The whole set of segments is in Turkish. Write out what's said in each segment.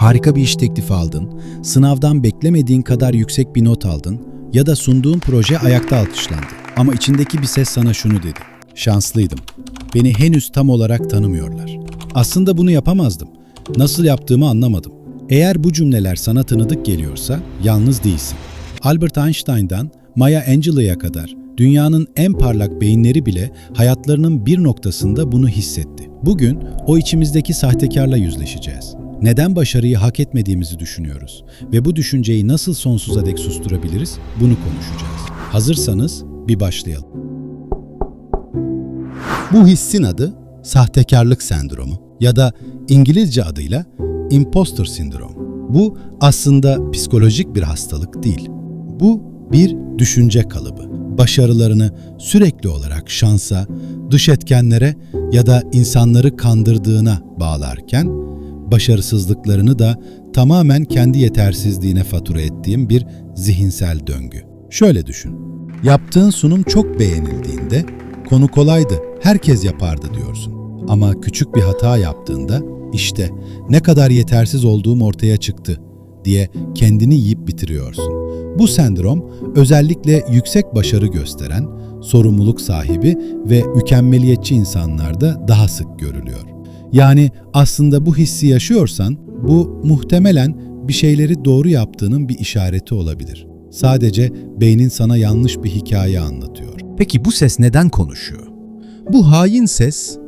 Harika bir iş teklifi aldın, sınavdan beklemediğin kadar yüksek bir not aldın ya da sunduğun proje ayakta alkışlandı. Ama içindeki bir ses sana şunu dedi. Şanslıydım. Beni henüz tam olarak tanımıyorlar. Aslında bunu yapamazdım. Nasıl yaptığımı anlamadım. Eğer bu cümleler sana tanıdık geliyorsa yalnız değilsin. Albert Einstein'dan Maya Angelou'ya kadar dünyanın en parlak beyinleri bile hayatlarının bir noktasında bunu hissetti. Bugün o içimizdeki sahtekarla yüzleşeceğiz. Neden başarıyı hak etmediğimizi düşünüyoruz ve bu düşünceyi nasıl sonsuza dek susturabiliriz bunu konuşacağız. Hazırsanız bir başlayalım. Bu hissin adı sahtekarlık sendromu ya da İngilizce adıyla imposter sindrom. Bu aslında psikolojik bir hastalık değil. Bu bir düşünce kalıbı. Başarılarını sürekli olarak şansa, dış etkenlere ya da insanları kandırdığına bağlarken, başarısızlıklarını da tamamen kendi yetersizliğine fatura ettiğim bir zihinsel döngü. Şöyle düşün. Yaptığın sunum çok beğenildiğinde konu kolaydı, herkes yapardı diyorsun. Ama küçük bir hata yaptığında işte ne kadar yetersiz olduğum ortaya çıktı diye kendini yiyip bitiriyorsun. Bu sendrom özellikle yüksek başarı gösteren, sorumluluk sahibi ve mükemmeliyetçi insanlarda daha sık görülüyor. Yani aslında bu hissi yaşıyorsan bu muhtemelen bir şeyleri doğru yaptığının bir işareti olabilir. Sadece beynin sana yanlış bir hikaye anlatıyor. Peki bu ses neden konuşuyor? Bu hain ses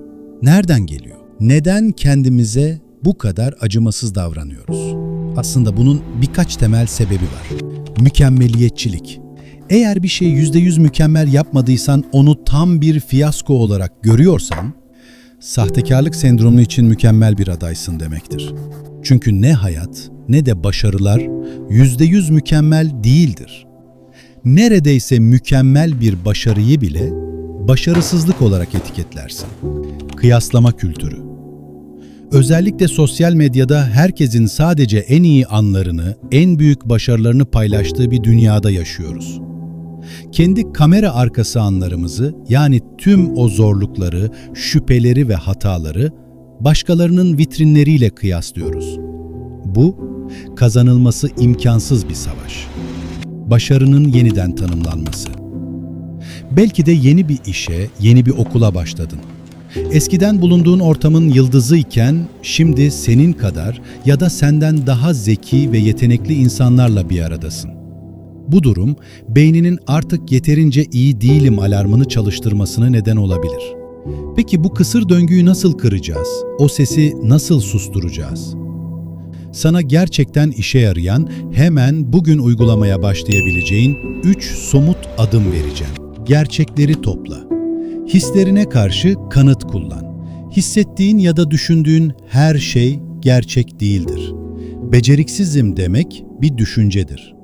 nereden geliyor? Neden kendimize bu kadar acımasız davranıyoruz? Aslında bunun birkaç temel sebebi var. Mükemmeliyetçilik. Eğer bir şeyi %100 mükemmel yapmadıysan onu tam bir fiyasko olarak görüyorsan, sahtekarlık sendromu için mükemmel bir adaysın demektir. Çünkü ne hayat ne de başarılar %100 mükemmel değildir. Neredeyse mükemmel bir başarıyı bile başarısızlık olarak etiketlersin. Kıyaslama kültürü. Özellikle sosyal medyada herkesin sadece en iyi anlarını, en büyük başarılarını paylaştığı bir dünyada yaşıyoruz. Kendi kamera arkası anlarımızı, yani tüm o zorlukları, şüpheleri ve hataları başkalarının vitrinleriyle kıyaslıyoruz. Bu, kazanılması imkansız bir savaş. Başarının yeniden tanımlanması. Belki de yeni bir işe, yeni bir okula başladın. Eskiden bulunduğun ortamın yıldızı iken şimdi senin kadar ya da senden daha zeki ve yetenekli insanlarla bir aradasın. Bu durum beyninin artık yeterince iyi değilim alarmını çalıştırmasına neden olabilir. Peki bu kısır döngüyü nasıl kıracağız? O sesi nasıl susturacağız? Sana gerçekten işe yarayan, hemen bugün uygulamaya başlayabileceğin 3 somut adım vereceğim. Gerçekleri topla. Hislerine karşı kanıt kullan. Hissettiğin ya da düşündüğün her şey gerçek değildir. Beceriksizim demek bir düşüncedir.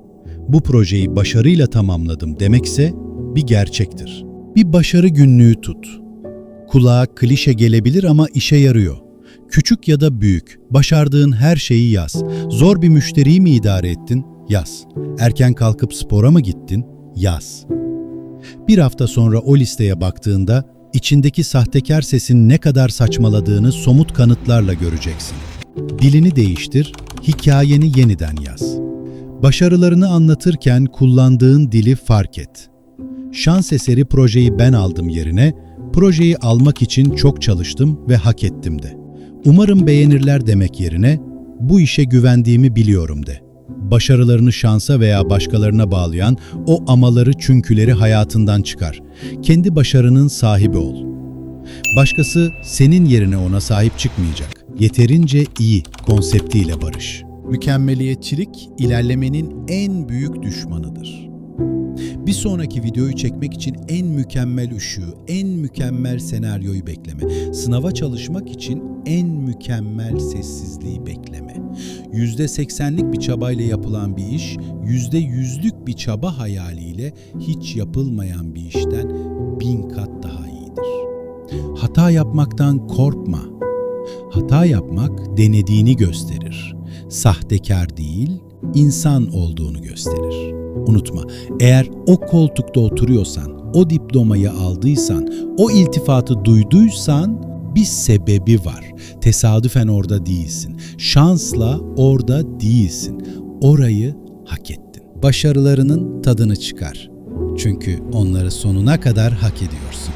Bu projeyi başarıyla tamamladım demekse bir gerçektir. Bir başarı günlüğü tut. Kulağa klişe gelebilir ama işe yarıyor. Küçük ya da büyük, başardığın her şeyi yaz. Zor bir müşteriyi mi idare ettin? Yaz. Erken kalkıp spora mı gittin? Yaz. Bir hafta sonra o listeye baktığında içindeki sahtekar sesin ne kadar saçmaladığını somut kanıtlarla göreceksin. Dilini değiştir, hikayeni yeniden yaz. Başarılarını anlatırken kullandığın dili fark et. Şans eseri projeyi ben aldım yerine, projeyi almak için çok çalıştım ve hak ettim de. Umarım beğenirler demek yerine, bu işe güvendiğimi biliyorum de. Başarılarını şansa veya başkalarına bağlayan o amaları çünküleri hayatından çıkar. Kendi başarının sahibi ol. Başkası senin yerine ona sahip çıkmayacak. Yeterince iyi konseptiyle barış. Mükemmeliyetçilik ilerlemenin en büyük düşmanıdır. Bir sonraki videoyu çekmek için en mükemmel ışığı, en mükemmel senaryoyu bekleme. Sınava çalışmak için en mükemmel sessizliği bekleme. Yüzde seksenlik bir çabayla yapılan bir iş, yüzde yüzlük bir çaba hayaliyle hiç yapılmayan bir işten bin kat daha iyidir. Hata yapmaktan korkma. Hata yapmak denediğini gösterir. Sahtekar değil, insan olduğunu gösterir. Unutma, eğer o koltukta oturuyorsan, o diplomayı aldıysan, o iltifatı duyduysan Bir sebebi var. Tesadüfen orada değilsin. Şansla orada değilsin. Orayı hak ettin. Başarılarının tadını çıkar. Çünkü onları sonuna kadar hak ediyorsun.